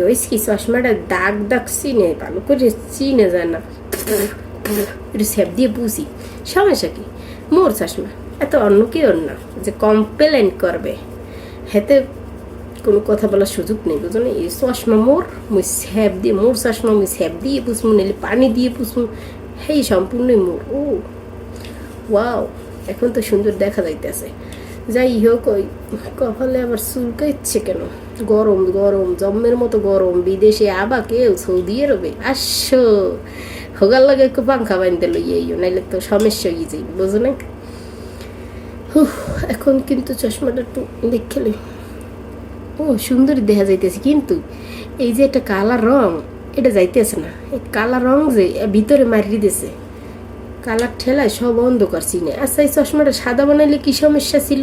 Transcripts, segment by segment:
ওই কি চশমাটা দাগ দাগ চিনে ভালো করে চিনে যায় না একটু স্যাপ দিয়ে বুঝি সমস্যা কি মোর চশমা এত অন্য কেউ না যে কমপ্লেন করবে হেতে কোনো কথা বলার সুযোগ নেই বুঝো না এই চশমা মোর মুই স্যাপ দিয়ে মোর চশমা মুই স্যাপ দিয়ে পুষমু নাহলে পানি দিয়ে পুষমু হেই সম্পূর্ণই মোর ও ওয়াও এখন তো সুন্দর দেখা যাইতেছে যাই হোক ওই কপালে আবার চুলকাইচ্ছে কেন? গরম গরম, জম্মের মতো গরম, বিদেশে আবা কেউ সৌদি আরবে আসো। হোগার লাগে একটু পাঙ্খা বাঁধতে লইয়াইও নাইলে তো সমস্যা হয়ে যাই বুঝো না? এখন কিন্তু চশমাটা একটু দেখলে ও, সুন্দর দেখা যাইতেছে কিন্তু, এই যে একটা কালা রং, এটা যাইতেছে না। এই কালা রং যে ভিতরে মারিয়ে দিয়েছে কালার ঠেলায় সব অন্ধকার চিনে আচ্ছা এই চশমাটা সাদা বানাইলে কি সমস্যা ছিল?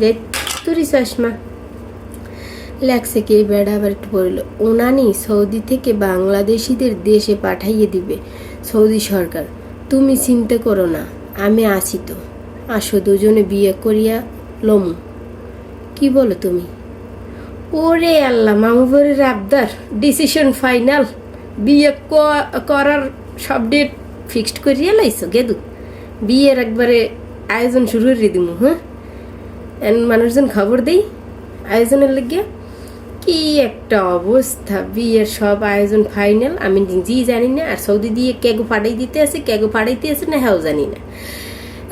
রে তোরই চশমা। লেখছে কি বেড়া আবার একটু বলল ওনানি সৌদি থেকে বাংলাদেশিদের দেশে পাঠাইয়ে দিবে, সৌদি সরকার। তুমি চিন্তা করো না, আমি আছি তো। আসো, দুজনে বিয়ে করিয়া লমু। কি বলো তুমি? ওরে আল্লাহ মামুবরের আবদার ডিসিশন ফাইনাল বিয়ে করার সব ডেট ফিক্সড করিয়া লাইছো, গেদু? বিয়ের একবারে আয়োজন শুরু করে দিমু হ্যাঁ? এন মানুষজন খবর দেই আয়োজনের লেগে। কি একটা অবস্থা, বিয়ের সব আয়োজন ফাইনাল। আমি নিজেই জানি না, আর সৌদি দিয়ে কেগো পাঠাই দিতে আছে কেগো পাড়াইতে আছে, না হ্যাঁ জানি না।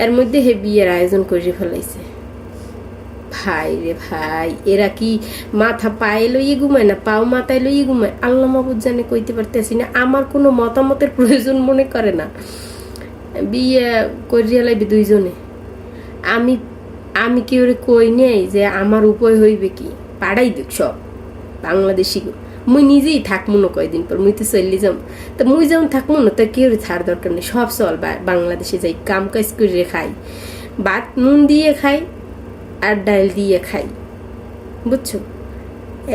এর মধ্যে হে বিয়ের আয়োজন করে ফেলাইছে। ভাই রে ভাই, এরা কি মাথা পায়ে লইয়ে ঘুমায় না পাও মাথায় লইয়ে ঘুমায়? আল্লাহ মাহবুদ জানে কইতে পারতেছি না, আমার কোনো মতামতের প্রয়োজন মনে করে না। বিয়ে করিয়া লাইবে দুইজনে। আমি আমি কি ওরে কই নেই যে আমার উপায় হইবে কি? পাড়াই দেখ সব, বাংলাদেশি। মুই নিজেই থাকমু না কয়দিন পর, মুই তো চললি যাম। তা মুই যেমন থাকমু না, তা কেউ ছাড় দরকার নেই? সব চল বাংলাদেশে যাই, কাম কাজ করে খাই। ভাত নুন দিয়ে খাই আর ডাল দিয়ে খাই। বুঝছ?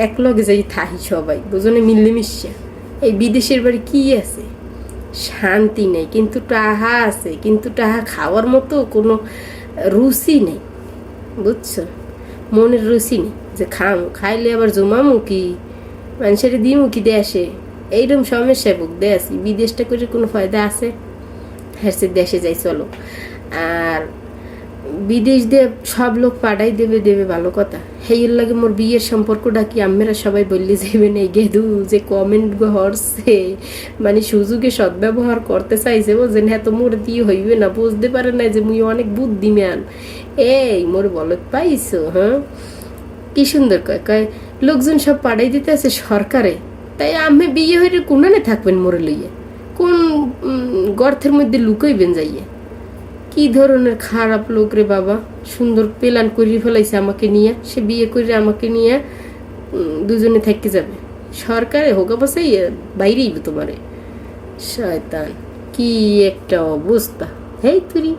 এক লগে যাই থাহি সবাই বুঝনে মিলেমিশে। এই বিদেশের বাড়ি কি আছে? শান্তি নেই, কিন্তু টাহা আছে, কিন্তু টাহা খাওয়ার মতো কোনো রুচি নেই। বুঝছ? মনের রুচি নেই যে খাম, খাইলে আবার জমামু কি? মানুষের দিমু কি দেশে? এইরকম সমস্যায় বুক দেশ বিদেশটা করে কোনো ফায়দা আছে? হ্যাঁ সে দেশে যাই, চলো। আর বিদেশ দিয়ে সব লোক পাঠাই দেবে দেবে ভালো কথা। হেইয়ের লাগে মোর বিয়ের সম্পর্কটা কি? আমেরা সবাই বললে যাবে না গেদু যে কমেন্ট হরছে মানে সুযোগে সদ্ব্যবহার করতে চাইছে বুঝছেন হ্যাঁ তো মোর দিয়ে হইবে না বুঝতে পারে না যে মুই অনেক বুদ্ধি বুদ্ধিমান। এই মোর বলত পাইছো হ্যাঁ? কি সুন্দর কয় কয় লোকজন সব পাঠাই দিতে আছে সরকারে তাই আমি বিয়ে হইলে কোনানে থাকবেন মোরে লইয়ে? কোন উম, গর্তের মধ্যে লুকাইবেন যাইয়ে? কি ধরনের খারাপ লোক রে বাবা? সুন্দর প্ল্যান করিয়ে ফেলাইছে আমাকে নিয়ে। সে বিয়ে করে আমাকে নিয়ে দুজনে থেকে যাবে। সরকারে হোক অবশ্যই বাইরেই তোমারে। শয়তান, কি একটা অবস্থা। হেই, তুরি।